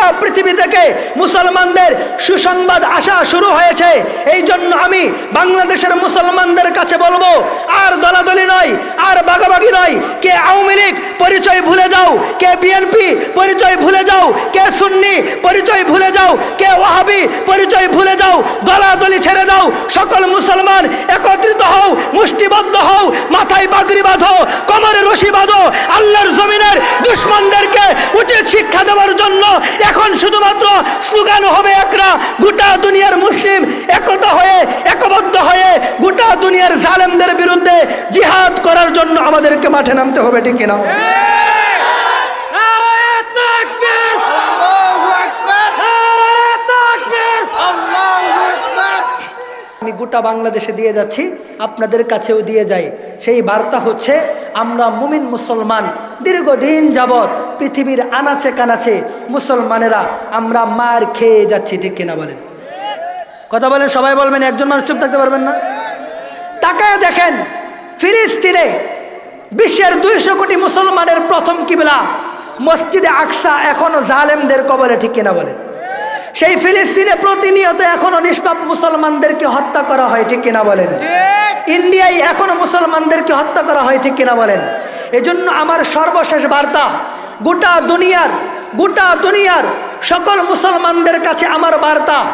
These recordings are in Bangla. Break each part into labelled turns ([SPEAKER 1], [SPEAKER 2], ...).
[SPEAKER 1] গোটা পৃথিবী থেকে মুসলমানদের সুসংবাদ আসা শুরু হয়েছে। এই জন্য আমি বাংলাদেশের মুসলমানদের কাছে বলব, আর দলাদলি নয়, আর বাঘাবাগি নয়, কে আওয়ামী লীগ পরিচয় ভুলে যাও, কে বিএনপি পরিচয় ভুলে যাও, কে সুন্নি, পরিচয় ভুলে যাও, কে ওয়াহাবি, পরিচয় ভুলে যাও দলাদলি ছেড়ে দাও, সকল মুসলমান একত্রিত হও, মুষ্টিবদ্ধ হও, মাথায় পাগড়ি বাঁধো, কোমরে রশি বাঁধো, আল্লাহর জমিনের দুশ্মনদেরকে উচিত শিক্ষা দেওয়ার জন্য এখন শুধুমাত্র স্লোগান হবে একরা, গোটা দুনিয়ার মুসলিম একতা হয়ে, একবদ্ধ হয়ে, গোটা দুনিয়ার জালেমদের বিরুদ্ধে জিহাদ করার জন্য আমাদেরকে মাঠে নামতে হবে, ঠিক কিনা? আমি গোটা বাংলাদেশে দিয়ে যাচ্ছি, আপনাদের কাছেও দিয়ে যাই। সেই বার্তা হচ্ছে, আমরা মুমিন মুসলমান, দীর্ঘদিন যাবৎ পৃথিবীর আনাচে কানাচে মুসলমানেরা আমরা মার খেয়ে যাচ্ছি, ঠিক কিনা বলেন? কথা বলেন, সবাই বলবেন, একজন মানুষ চুপ থাকতে পারবেন না? তাকায় দেখেন, ফিলিস্তিনে বিশ্বের দুইশো কোটি মুসলমানের প্রথম কিবলা, মসজিদে আকসা এখনও জালেমদের কবলে, ঠিক কিনা বলেন? সেই ফিলিস্তিনে প্রতিনিয়ত এখনও নিষ্পাপ মুসলমানদেরকে হত্যা করা হয় ঠিক কিনা বলেন? ইন্ডিয়ায় এখনও মুসলমানদেরকে হত্যা করা হয় ঠিক কিনা বলেন? এজন্য আমার সর্বশেষ বার্তা গোটা দুনিয়ার গোটা দুনিয়ার সকল মুসলমানদের কাছে আমার বার্তা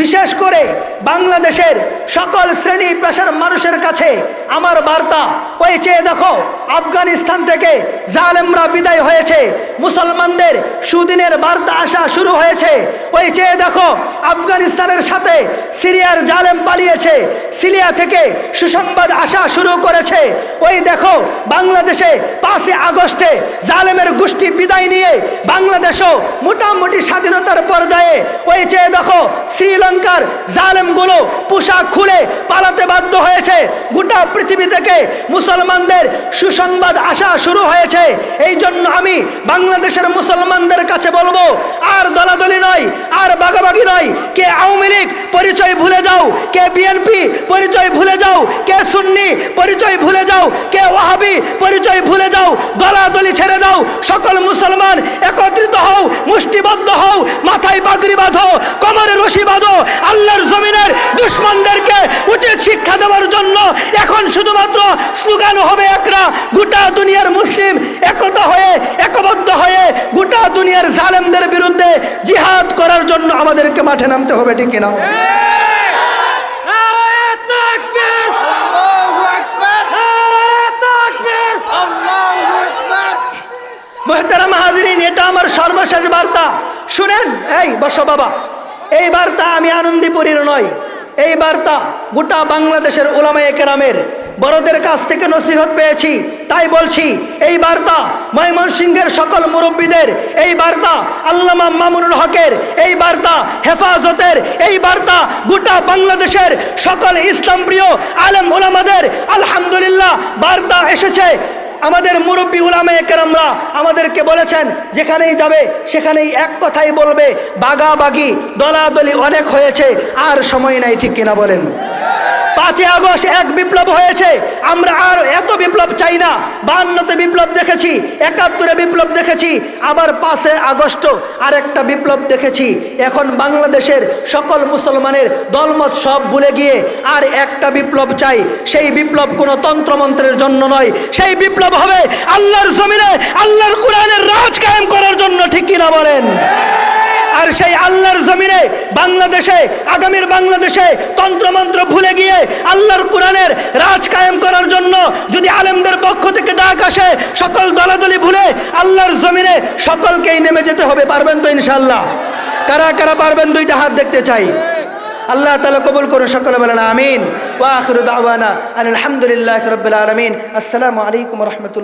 [SPEAKER 1] বিশেষ করে বাংলাদেশের সকল শ্রেণি পেশার মানুষের কাছে আমার বার্তা ওই চেয়ে দেখো, আফগানিস্তান থেকে জালেমরা বিদায় হয়েছে, মুসলমানদের সুদিনের বার্তা আসা শুরু হয়েছে। ওই চেয়ে দেখো, আফগানিস্তানের সাথে সিরিয়ার জালেম পালিয়েছে, সিরিয়া থেকে সুসংবাদ আসা শুরু করেছে। ওই, দেখো, বাংলাদেশে পাঁচই আগস্টে জালেমের গোষ্ঠী বিদায় নিয়ে বাংলাদেশও মোটামুটি স্বাধীনতার পর্যায়ে ওই চেয়ে দেখো শ্রীলঙ্কার জালেমগুলো পোশাক খুলে পালাতে বাধ্য হয়েছে। গোটা পৃথিবী থেকে মুসলমানদের সুসংবাদ আসা শুরু হয়েছে। এই জন্য আমি বাংলাদেশের মুসলমানদের কাছে বলব, আর দলাদলি নয়, আর বাগাবাগি নয়, কে আওয়ামী লীগ পরিচয় ভুলে যাও, কে বিএনপি পরিচয় ভুলে পরিচয় ভুলে যাও, কে ওয়াহাবি? পরিচয় ভুলে যাও দলাদলি ছেড়ে দাও, সকল মুসলমান একত্রিত হও, মুষ্টিবদ্ধ হও, মাথায় পাগড়ি বাঁধো, কোমরে রশি বাঁধো, আল্লাহর জমিনের দুশ্মনদেরকে উচিত শিক্ষা দেওয়ার জন্য এখন শুধুমাত্র স্লোগান হবে একটা, গোটা দুনিয়ার মুসলিম একতা হয়ে, একবদ্ধ হয়ে, গোটা দুনিয়ার জালেমদের বিরুদ্ধে জিহাদ করার জন্য আমাদেরকে মাঠে নামতে হবে, ঠিক কিনা? এটা আমার সর্বশেষ বার্তা। শুনেন? এই, বসো বাবা। এই বার্তা আমি আনন্দীপুরীর নয় এই বার্তা গোটা বাংলাদেশের ওলামায়ে কেরামের। বড়দের কাছ থেকে নসিহত পেয়েছি, তাই বলছি, এই বার্তা ময়মনসিংহের সকল মুরব্বীদের, এই বার্তা আল্লামা মামুনুল হকের, এই বার্তা হেফাজতের, এই বার্তা গোটা বাংলাদেশের সকল ইসলাম প্রিয় আলেম ওলামাদের, আলহামদুলিল্লাহ, বার্তা এসেছে। আমাদের মুরব্বী উলামে কেরামরা আমাদেরকে বলেছেন, যেখানেই যাবে, সেখানেই এক কথাই বলবে, বাগাবাগি, দলাদলি অনেক হয়েছে, আর সময় নাই, ঠিক কিনা বলেন? পাঁচই আগস্ট এক বিপ্লব হয়েছে। আমরা আর এত বিপ্লব চাই না। বান্নতে বিপ্লব দেখেছি, একাত্তরে বিপ্লব দেখেছি, আবার পাঁচে আগস্ট আরেকটা বিপ্লব দেখেছি। এখন বাংলাদেশের সকল মুসলমানের দলমত সব ভুলে গিয়ে আর একটা বিপ্লব চাই। সেই বিপ্লব কোনো তন্ত্রমন্ত্রের জন্য নয়। সেই বিপ্লব হবে আল্লাহর জমিনে, আল্লাহর কোরআনের রাজ কায়েম করার জন্য, ঠিক কিনা বলেন? আর সেই আল্লাহর জমিনে বাংলাদেশে, আগামীর বাংলাদেশে তন্ত্রমন্ত্র ভুলে গিয়ে আল্লাহর কোরআনের রাজ কায়েম করার জন্য যদি আলেমদের পক্ষ থেকে ডাক আসে, সকল দলাদলি ভুলে আল্লাহর জমিনে সকলকেই নেমে যেতে হবে। পারবেন তো ইনশাল্লাহ কারা কারা পারবেন? দুইটা হাত দেখতে চাই। আল্লাহ তালা কবুল করুন সকলে বলেন আমিন। ওয়া আখিরু দাওয়ানা আলহামদুলিল্লাহ রবিল আলমিন। আসসালামু আলাইকুম রহমতুল্লাহ।